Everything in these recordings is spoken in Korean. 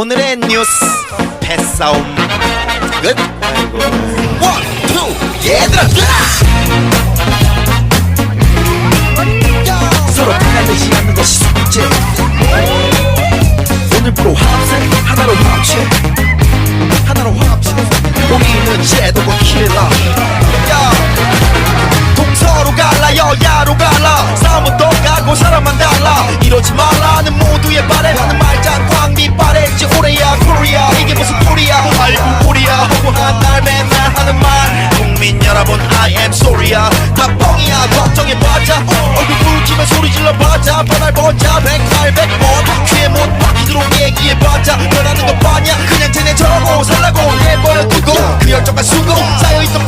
오늘의 뉴스 패싸움. 끝. 원, 투, 얘들아 들아 서로 피날리지 않는 것이 숙제 오늘부로 합세 하나로 합체 하나로 합체 우리는 제도고 킬러 am sorry야. 다 뻥이야. 걱정해봤자 얼굴 붉히면 소리 질러봤자 변할 보자. 백팔 백번 귀에 못 박히도록 얘기해봤자 변하는 거 빠냐 그냥 쟤네 저러고 살라고. 내버려 두고. 그 열정과 수고 쌓여있던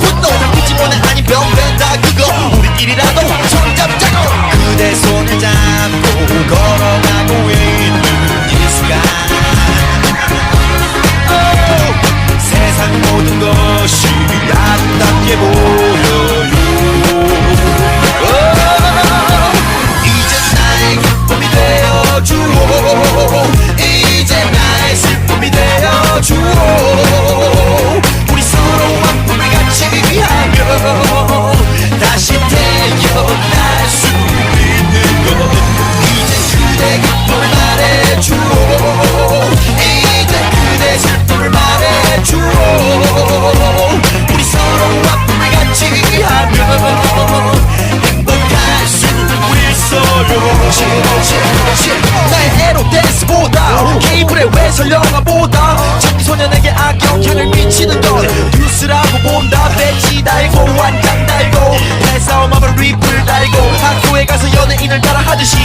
나의 에로 댄스보다. 케이블의 외설 영화보다. 청소년에게 악영향을 미치는 건 뉴스라고 본다. 배지 달고 완장 달고. 패싸움하면 립을 달고. 학교에 가서 연예인을 따라 하듯이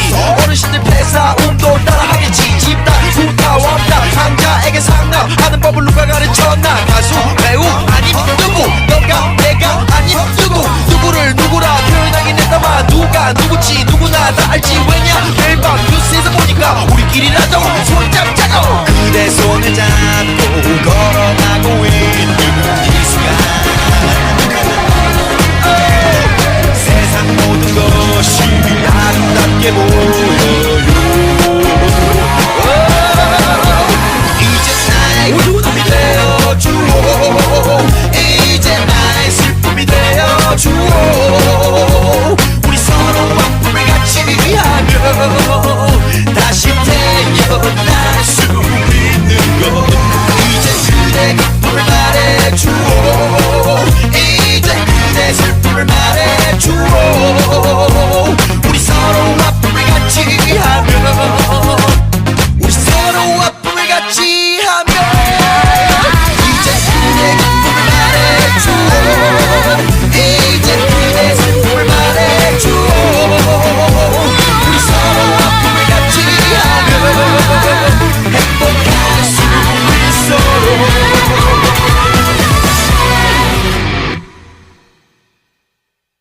어르신들 패싸움도 따라 하겠지. 집단 후타 왕따 상자에게 상납하는 법을 누가 가르쳤나? 가수